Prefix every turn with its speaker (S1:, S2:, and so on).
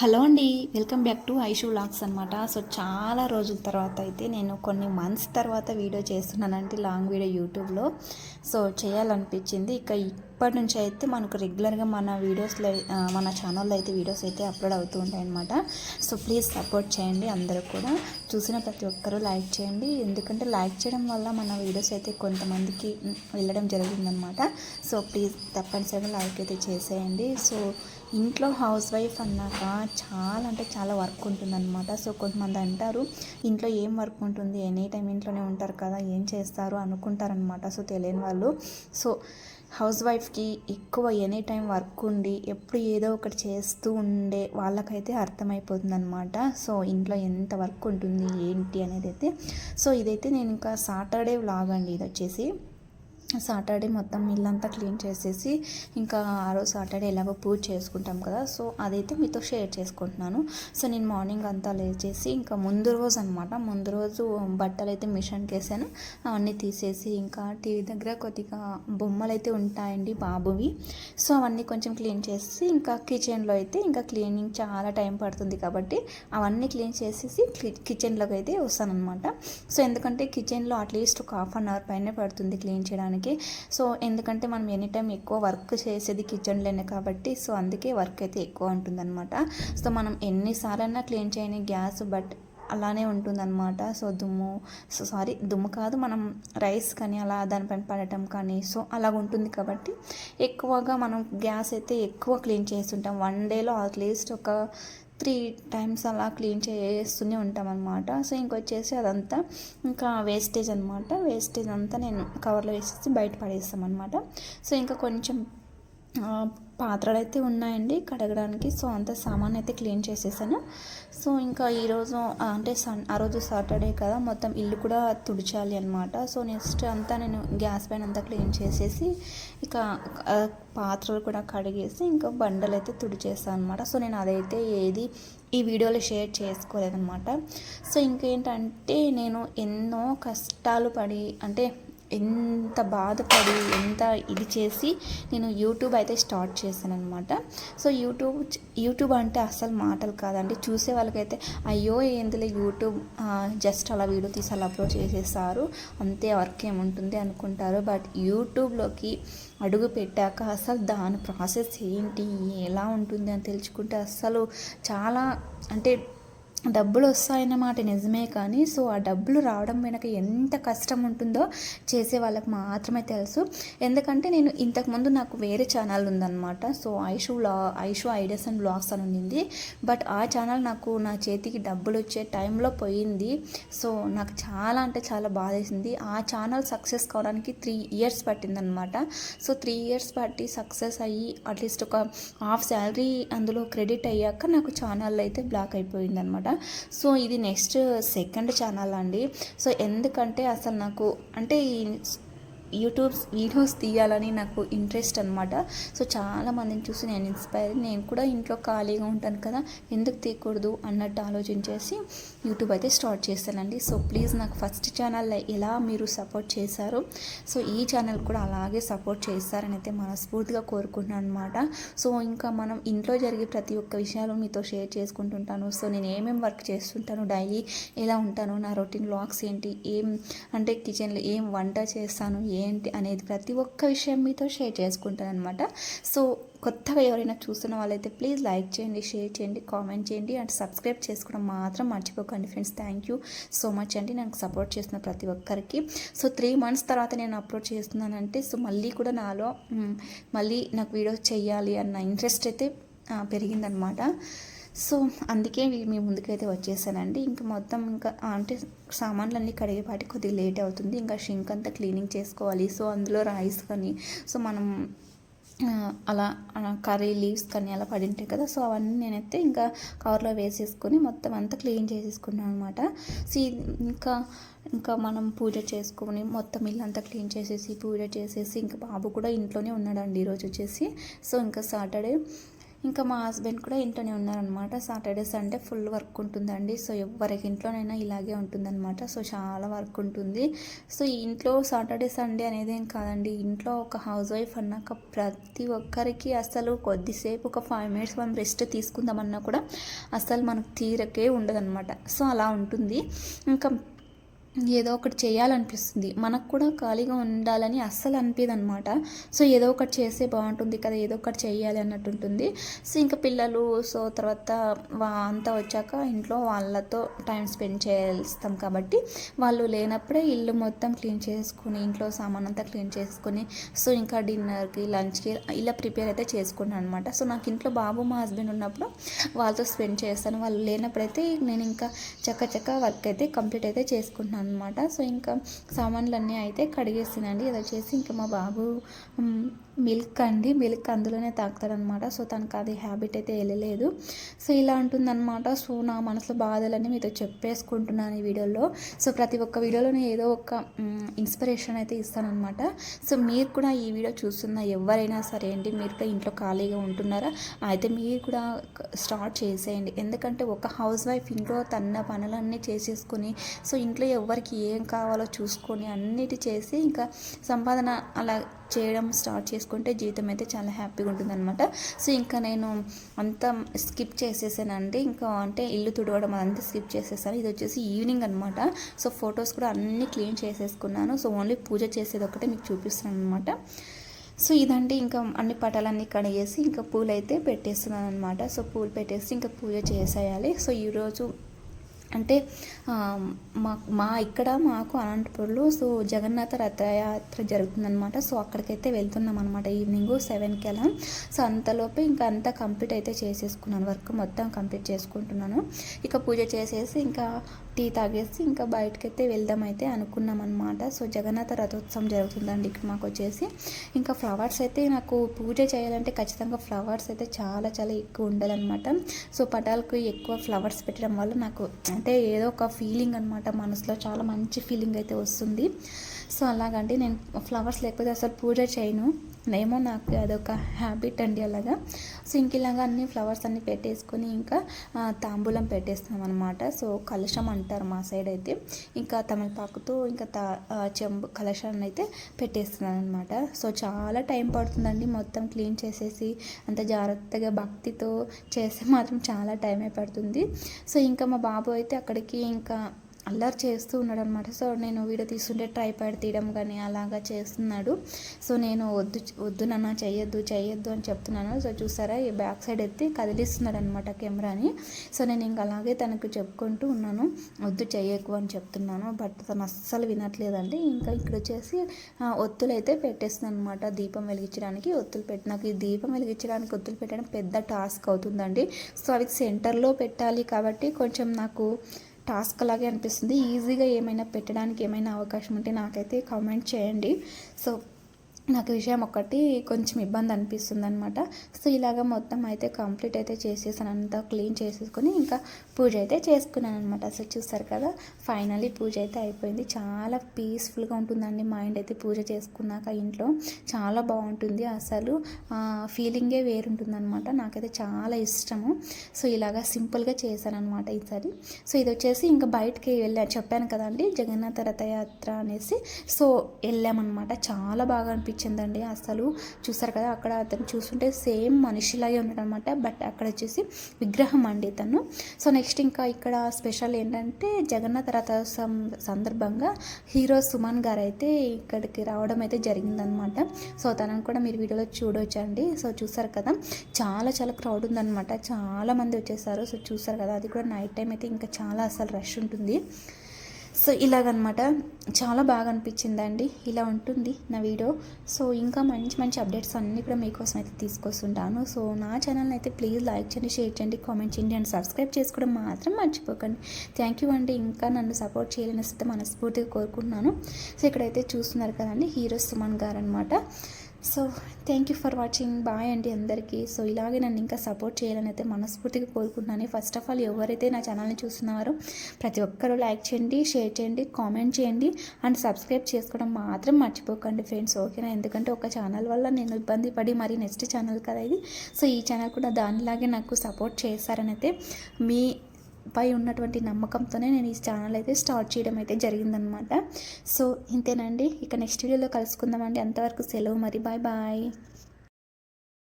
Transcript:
S1: Hello అండి welcome back to Aishu logs అనమాట so చాలా రోజుల తర్వాత అయితే నేను కొన్ని మంత్స్ తర్వాత వీడియో చేస్తున్నానంటే లాంగ్ వీడియో యూట్యూబ్లో. సో చేయాలనిపించింది. ఇక ఇప్పటి నుంచి అయితే మనకు రెగ్యులర్గా మన వీడియోస్లో మన ఛానల్లో అయితే వీడియోస్ అయితే అప్లోడ్ అవుతూ ఉంటాయి అనమాట సో ప్లీజ్ సపోర్ట్ చేయండి అందరూ కూడా. చూసిన ప్రతి ఒక్కరూ లైక్ చేయండి. ఎందుకంటే లైక్ చేయడం వల్ల మన వీడియోస్ అయితే కొంతమందికి వెళ్ళడం జరుగుతుందనమాట సో ప్లీజ్ తప్పనిసరిగా లైక్ అయితే చేసేయండి. సో ఇంట్లో హౌస్ వైఫ్ అన్నాక చాలా అంటే చాలా వర్క్ ఉంటుందన్నమాట. సో కొంతమంది అంటారు ఇంట్లో ఏం వర్క్ ఉంటుంది? ఎనీ టైం ఇంట్లోనే ఉంటారు కదా ఏం చేస్తారు? అనుకుంటారనమాట సో తెలియని వాళ్ళు. సో హౌస్ వైఫ్కి ఎక్కువ ఎనీ టైం వర్క్ ఉండి ఎప్పుడు ఏదో ఒకటి చేస్తూ ఉండే వాళ్ళకైతే అర్థమైపోతుందనమాట సో ఇంట్లో ఎంత వర్క్ ఉంటుంది ఏంటి అనేది అయితే. సో ఇదైతే నేను ఇంకా సాటర్డే వ్లాగ్ అండి ఇది వచ్చేసి. సాటర్డే మొత్తం ఇల్లంతా క్లీన్ చేసేసి ఇంకా ఆ రోజు సాటర్డే ఎలాగో పూజ చేసుకుంటాం కదా సో అదైతే మీతో షేర్ చేసుకుంటున్నాను. సో నేను మార్నింగ్ అంతా లేచేసి ఇంకా ముందు రోజు అనమాట ముందు రోజు బట్టలు అయితే మిషన్కి వేసాను అవన్నీ తీసేసి ఇంకా టీవీ దగ్గర కొద్దిగా బొమ్మలు అయితే ఉంటాయండి బాబువి. సో అవన్నీ కొంచెం క్లీన్ చేసి ఇంకా కిచెన్లో అయితే ఇంకా క్లీనింగ్ చాలా టైం పడుతుంది కాబట్టి అవన్నీ క్లీన్ చేసేసి కిచెన్లోకి అయితే వస్తానన్నమాట. సో ఎందుకంటే కిచెన్లో అట్లీస్ట్ ఒక హాఫ్ అన్ అవర్ పైన పడుతుంది క్లీన్ చేయడానికి. సో ఎందుకంటే మనం ఎనీ టైం ఎక్కువ వర్క్ చేసేది కిచెన్లోనే కాబట్టి సో అందుకే వర్క్ అయితే ఎక్కువ ఉంటుందన్నమాట. సో మనం ఎన్నిసార్లైనా క్లీన్ చేయని గ్యాస్ బట్ అలానే ఉంటుందన్నమాట. సో దుమ్ము సో సారీ దుమ్ము కాదు మనం రైస్ కానీ అలా దానిపైన పడటం కానీ సో అలాగ ఉంటుంది కాబట్టి ఎక్కువగా మనం గ్యాస్ అయితే ఎక్కువ క్లీన్ చేస్తుంటాం. వన్ డేలో అట్లీస్ట్ ఒక త్రీ టైమ్స్ అలా క్లీన్ చేస్తూనే ఉంటాం అనమాట సో ఇంకొచ్చేసి అదంతా ఇంకా వేస్టేజ్ అనమాట వేస్టేజ్ అంతా నేను కవర్లో వేసేసి బయట పడేస్తాం అనమాట సో ఇంకా కొంచెం పాత్రలు అయితే ఉన్నాయండి. కడగడానికి సో అంత సామాన్ అయితే క్లీన్ చేసేసాను. సో ఇంకా ఈరోజు అంటే సన్ ఆ రోజు సాటర్డే కదా మొత్తం ఇల్లు కూడా తుడిచాలి అనమాట సో నెక్స్ట్ అంతా నేను గ్యాస్ పైన అంతా క్లీన్ చేసేసి ఇక పాత్రలు కూడా కడిగేసి ఇంకా బండలు అయితే తుడిచేస్తాను అనమాట సో నేను అదైతే ఏది ఈ వీడియోలో షేర్ చేసుకోలేదనమాట సో ఇంకేంటంటే నేను ఎన్నో కష్టాలు పడి అంటే ఎంత బాధపడి ఎంత ఇది చేసి నేను యూట్యూబ్ అయితే స్టార్ట్ చేశాను అనమాట సో యూట్యూబ్ యూట్యూబ్ అంటే అసలు మాటలు కాదండి. చూసే వాళ్ళకైతే అయ్యో ఏందిలే యూట్యూబ్ జస్ట్ అలా వీడియో తీసి అలా అప్లోడ్ చేసేస్తారు అంతే వర్క్ ఏముంటుంది అనుకుంటారు. బట్ యూట్యూబ్లోకి అడుగు పెట్టాక అసలు దాని ప్రాసెస్ ఏంటి ఎలా ఉంటుంది అని తెలుసుకుంటే అసలు చాలా అంటే డబ్బులు వస్తాయన్నమాట నిజమే కానీ సో ఆ డబ్బులు రావడం వెనక ఎంత కష్టం ఉంటుందో చేసే వాళ్ళకి మాత్రమే తెలుసు. ఎందుకంటే నేను ఇంతకుముందు నాకు వేరే ఛానల్ ఉందన్నమాట. సో ఐషు లా ఐషు ఐడియాస్ అండ్ బ్లాగ్స్ అని ఉండింది. బట్ ఆ ఛానల్ నాకు నా చేతికి డబ్బులు వచ్చే టైంలో పోయింది. సో నాకు చాలా అంటే చాలా బాధేసింది. ఆ ఛానల్ సక్సెస్ కావడానికి త్రీ ఇయర్స్ పట్టిందనమాట సో త్రీ ఇయర్స్ పట్టి సక్సెస్ అయ్యి అట్లీస్ట్ ఒక హాఫ్ శాలరీ అందులో క్రెడిట్ అయ్యాక నాకు ఛానల్ అయితే బ్లాక్ అయిపోయింది అనమాట. సో ఇది నెక్స్ట్ సెకండ్ ఛానల్ అండి. సో ఎందుకంటే అసలు నాకు అంటే ఈ యూట్యూబ్ వీడియోస్ తీయాలని నాకు ఇంట్రెస్ట్ అనమాట సో చాలా మందిని చూసి నేను ఇన్స్పైర్ నేను కూడా ఇంట్లో ఖాళీగా ఉంటాను కదా ఎందుకు తీయకూడదు అన్నట్టు ఆలోచించేసి యూట్యూబ్ అయితే స్టార్ట్ చేస్తానండి సో ప్లీజ్ నాకు ఫస్ట్ ఛానల్ ఎలా మీరు సపోర్ట్ చేశారు సో ఈ ఛానల్ కూడా అలాగే సపోర్ట్ చేస్తారని అయితే మనస్ఫూర్తిగా కోరుకుంటున్నాను అనమాట సో ఇంకా మనం ఇంట్లో జరిగే ప్రతి ఒక్క విషయాలు మీతో షేర్ చేసుకుంటుంటాను. సో నేను ఏమేమి వర్క్ చేస్తుంటాను డైలీ ఎలా ఉంటాను నా రొటీన్ బ్లాగ్స్ ఏంటి ఏం అంటే కిచెన్లో ఏం వంట చేస్తాను ఏంటి అనేది ప్రతి ఒక్క విషయం మీతో షేర్ చేసుకుంటాను అనమాట సో కొత్తగా ఎవరైనా చూస్తున్న వాళ్ళైతే ప్లీజ్ లైక్ చేయండి షేర్ చేయండి కామెంట్ చేయండి అండ్ సబ్స్క్రైబ్ చేసుకోవడం మాత్రం మర్చిపోకండి friends. Thank you so much అండి నాకు సపోర్ట్ చేస్తున్న ప్రతి ఒక్కరికి. సో త్రీ మంత్స్ తర్వాత నేను అప్లోడ్ చేస్తున్నానంటే సో మళ్ళీ కూడా నాలో మళ్ళీ నాకు వీడియోస్ చేయాలి అన్న ఇంట్రెస్ట్ అయితే పెరిగిందనమాట సో అందుకే మీ ముందుకైతే వచ్చేసానండి. ఇంకా మొత్తం ఇంకా అంటే సామాన్లన్నీ కడిగేపాటి కొద్దిగా లేట్ అవుతుంది. ఇంకా షింక్ అంతా క్లీనింగ్ చేసుకోవాలి. సో అందులో రైస్ కానీ సో మనం అలా కర్రీ లీవ్స్ కానీ అలా పడి ఉంటాయి కదా సో అవన్నీ నేనైతే ఇంకా కవర్లో వేసేసుకొని మొత్తం అంతా క్లీన్ చేసేసుకున్నాను అనమాట సో ఇంకా ఇంకా మనం పూజ చేసుకొని మొత్తం ఇల్లంతా క్లీన్ చేసేసి పూజ చేసేసి ఇంకా బాబు కూడా ఇంట్లోనే ఉన్నాడండి ఈరోజు వచ్చేసి. సో ఇంకా సాటర్డే ఇంకా మా హస్బెండ్ కూడా ఇంట్లోనే ఉన్నారనమాట సాటర్డే సండే ఫుల్ వర్క్ ఉంటుందండి. సో ఎవరికి ఇంట్లోనైనా ఇలాగే ఉంటుందన్నమాట. సో చాలా వర్క్ ఉంటుంది. సో ఇంట్లో సాటర్డే సండే అనేది ఏం కాదండి. ఇంట్లో ఒక హౌస్ వైఫ్ అన్నాక ప్రతి ఒక్కరికి అసలు కొద్దిసేపు ఒక ఫైవ్ మినిట్స్ మనం రెస్ట్ తీసుకుందామన్నా కూడా అసలు మనకు తీరకే ఉండదన్నమాట. సో అలా ఉంటుంది. ఇంకా ఏదో ఒకటి చేయాలనిపిస్తుంది. మనకు కూడా ఖాళీగా ఉండాలని అస్సలు అనిపిదు అనమాట సో ఏదో ఒకటి చేస్తే బాగుంటుంది కదా ఏదో ఒకటి చేయాలి అన్నట్టు ఉంటుంది సో ఇంకా పిల్లలు సో తర్వాత వా అంతా వచ్చాక ఇంట్లో వాళ్ళతో టైం స్పెండ్ చేస్తాం కాబట్టి వాళ్ళు లేనప్పుడే ఇల్లు మొత్తం క్లీన్ చేసుకుని ఇంట్లో సామాన్ అంతా క్లీన్ చేసుకొని సో ఇంకా డిన్నర్కి లంచ్కి ఇలా ప్రిపేర్ అయితే చేసుకున్నాను అనమాట సో నాకు ఇంట్లో బాబు మా హస్బెండ్ ఉన్నప్పుడు వాళ్ళతో స్పెండ్ చేస్తాను. వాళ్ళు లేనప్పుడైతే నేను ఇంకా చక్క చక్క వర్క్ అయితే కంప్లీట్ అయితే చేసుకుంటున్నాను. అనమాట సో ఇంకా సామాన్లన్నీ అయితే కడిగేసిందండి. ఇది వచ్చేసి ఇంకా మా బాబు మిల్క్ అండి. మిల్క్ అందులోనే తాగుతాడనమాట సో తనకు అది హ్యాబిట్ అయితే వెళ్ళలేదు. సో ఇలా ఉంటుందన్నమాట. సో నా మనసులో బాధలన్నీ మీతో చెప్పేసుకుంటున్నాను ఈ వీడియోలో. సో ప్రతి ఒక్క వీడియోలోనే ఏదో ఒక ఇన్స్పిరేషన్ అయితే ఇస్తానన్నమాట. సో మీరు కూడా ఈ వీడియో చూస్తున్న ఎవరైనా సరే అండి మీరు కూడా ఇంట్లో ఖాళీగా ఉంటున్నారా అయితే మీరు కూడా స్టార్ట్ చేసేయండి. ఎందుకంటే ఒక హౌస్ వైఫ్ ఇంట్లో తన పనులన్నీ చేసేసుకొని సో ఇంట్లో ఎవరికి ఏం కావాలో చూసుకొని అన్నిటి చేసి ఇంకా సంపాదన అలా చేయడం స్టార్ట్ చేసుకుంటే జీవితం అయితే చాలా హ్యాపీగా ఉంటుందన్నమాట. సో ఇంకా నేను అంతా స్కిప్ చేసేసానండి. ఇంకా అంటే ఇల్లు తుడవడం అదంతా స్కిప్ చేసేసాను. ఇది వచ్చేసి ఈవినింగ్ అనమాట సో ఫొటోస్ కూడా అన్నీ క్లీన్ చేసేసుకున్నాను. సో ఓన్లీ పూజ చేసేది ఒకటే మీకు చూపిస్తున్నాను అనమాట సో ఇదండి ఇంకా అన్ని పటాలన్నీ కడిగేసి ఇంకా పూలు అయితే పెట్టేస్తున్నాను అనమాట సో పూలు పెట్టేసి ఇంకా పూజ చేసేయాలి. సో ఈరోజు అంటే మా మా ఇక్కడ మాకు అనంతపూర్లో సో జగన్నాథ రథయాత్ర జరుగుతుందనమాట సో అక్కడికైతే వెళ్తున్నాం అనమాట ఈవినింగ్ సెవెన్కి అలా. సో అంతలోపే ఇంకా అంతా కంప్లీట్ అయితే చేసేసుకున్నాను. వర్క్ మొత్తం కంప్లీట్ చేసుకుంటున్నాను. ఇక పూజ చేసేసి ఇంకా టీ తాగేసి ఇంకా బయటకైతే వెళ్దాం అయితే అనుకున్నాం అనమాట సో జగన్నాథ రథోత్సవం జరుగుతుందండి ఇక్కడ మాకు వచ్చేసి. ఇంకా ఫ్లవర్స్ అయితే నాకు పూజ చేయాలంటే ఖచ్చితంగా ఫ్లవర్స్ అయితే చాలా చాలా ఎక్కువ ఉండాలన్నమాట. సో పటాలకు ఎక్కువ ఫ్లవర్స్ పెట్టడం వల్ల నాకు అంటే ఏదో ఒక ఫీలింగ్ అనమాట మనసులో. చాలా మంచి ఫీలింగ్ అయితే వస్తుంది. సో అలాగండి. నేను ఫ్లవర్స్ లేకపోతే అసలు పూజ చేయను. ఏమో నాకు అదొక హ్యాబిట్ అండి అలాగా. సో ఇంక ఇలాగా అన్ని ఫ్లవర్స్ అన్ని పెట్టేసుకొని ఇంకా తాంబూలం పెట్టేస్తాం అనమాట సో కలశం అంటారు మా సైడ్ అయితే. ఇంకా తమలపాకుతో ఇంకా తా చెంబు కలశాన్ని అయితే పెట్టేస్తున్నాను అనమాట సో చాలా టైం పడుతుందండి మొత్తం క్లీన్ చేసేసి అంత జాగ్రత్తగా భక్తితో చేస్తే మాత్రం చాలా టైమే పడుతుంది. సో ఇంకా మా బాబు అయితే అక్కడికి ఇంకా అల్లరి చేస్తూ ఉన్నాడు అనమాట సో నేను వీడియో తీస్తుంటే ట్రైపాడ్ తీయడం కానీ అలాగా చేస్తున్నాడు. సో నేను వద్దు వద్దు నాన్న చెయ్యొద్దు చెయ్యొద్దు అని చెప్తున్నాను. సో చూసారా? ఈ బ్యాక్ సైడ్ ఎత్తి కదిలిస్తున్నాడు అనమాట కెమెరాని. సో నేను ఇంక అలాగే తనకు చెప్పుకుంటూ ఉన్నాను. వద్దు చెయ్యకు అని చెప్తున్నాను. బట్ తను అస్సలు వినట్లేదండి. ఇంకా ఇక్కడ వచ్చేసి ఒత్తులు అయితే పెట్టేస్తుంది అనమాట దీపం వెలిగించడానికి. ఒత్తులు పెట్టి నాకు ఈ దీపం వెలిగించడానికి ఒత్తులు పెట్టడం పెద్ద టాస్క్ అవుతుందండి. సో అవి సెంటర్లో పెట్టాలి కాబట్టి కొంచెం నాకు టాస్క్ లాగే అనిపిస్తుంది. ఈజీగా ఏమైనా పెట్టడానికి ఏమైనా అవకాశం ఉంటే నాకైతే కామెంట్ చేయండి. సో నాకు విషయం ఒకటి కొంచెం ఇబ్బంది అనిపిస్తుంది అనమాట సో ఇలాగ మొత్తం అయితే కంప్లీట్ అయితే చేసేసాను. అంతా క్లీన్ చేసేసుకొని ఇంకా పూజ అయితే చేసుకున్నాను అనమాట సో చూస్తారు కదా ఫైనల్లీ పూజ అయితే అయిపోయింది. చాలా పీస్ఫుల్గా ఉంటుందండి మైండ్ అయితే పూజ చేసుకున్నాక ఇంట్లో. చాలా బాగుంటుంది అసలు. ఫీలింగే వేరుంటుంది అనమాట నాకైతే చాలా ఇష్టము. సో ఇలాగా సింపుల్గా చేశాను అనమాట ఈసారి. సో ఇది వచ్చేసి ఇంకా బయటికి వెళ్ళా చెప్పాను కదండి జగన్నాథ రథయాత్ర అనేసి. సో వెళ్ళామన్నమాట. చాలా బాగా అనిపించిందండి. అసలు చూసారు కదా అక్కడ అతను చూస్తుంటే సేమ్ మనిషిలాగే ఉన్నాడనమాట. బట్ అక్కడ వచ్చేసి విగ్రహం అండి తను సో నెక్స్ట్ ఇంకా ఇక్కడ స్పెషల్ ఏంటంటే జగన్నాథ రథోత్సవం సందర్భంగా హీరో సుమన్ గారు అయితే ఇక్కడికి రావడం అయితే జరిగిందనమాట. సో తనను కూడా మీరు వీడియోలో చూడొచ్చండి. సో చూసారు కదా చాలా చాలా క్రౌడ్ ఉందనమాట. చాలా మంది వచ్చేసారు. సో చూసారు కదా అది కూడా నైట్ టైం అయితే ఇంకా చాలా అసలు రష్ ఉంటుంది. సో ఇలాగనమాట. చాలా బాగా అనిపించిందండి ఇలా ఉంటుంది నా వీడియో. సో ఇంకా మంచి మంచి అప్డేట్స్ అన్నీ కూడా మీకోసం అయితే తీసుకొస్తుంటాను. సో నా ఛానల్ని అయితే ప్లీజ్ లైక్ చేయండి షేర్ చేయండి కామెంట్ చేయండి అండ్ సబ్స్క్రైబ్ చేసుకోవడం మాత్రం మర్చిపోకండి. థ్యాంక్ యూ అండి. ఇంకా నన్ను సపోర్ట్ చేయాలని మనస్ఫూర్తిగా కోరుకుంటున్నాను. సో ఇక్కడైతే చూస్తున్నారు కదండి హీరో సుమన్ గారు అనమాట so thank you for watching bye అండి అందరికీ. సో ఇలాగే నన్ను ఇంకా సపోర్ట్ చేయాలని అయితే మనస్ఫూర్తిగా కోరుకుంటున్నాను. ఫస్ట్ ఆఫ్ ఆల్ ఎవరైతే నా ఛానల్ని చూస్తున్నారో ప్రతి ఒక్కరూ లైక్ చేయండి షేర్ చేయండి కామెంట్ చేయండి అండ్ సబ్స్క్రైబ్ చేసుకోవడం మాత్రం మర్చిపోకండి ఫ్రెండ్స్ ఓకేనా ఎందుకంటే ఒక ఛానల్ వల్ల నేను ఇబ్బంది పడి మరి నెక్స్ట్ ఛానల్ కదా ఇది. సో ఈ ఛానల్ కూడా దానిలాగే నాకు సపోర్ట్ చేస్తారని అయితే మీ పై ఉన్నటువంటి నమ్మకంతోనే నేను ఈ ఛానల్ అయితే స్టార్ట్ చేయడం అయితే జరిగిందనమాట సో ఇంతేనండి. ఇక నెక్స్ట్ వీడియోలో కలుసుకుందామండి. అంతవరకు సెలవు మరి. Bye bye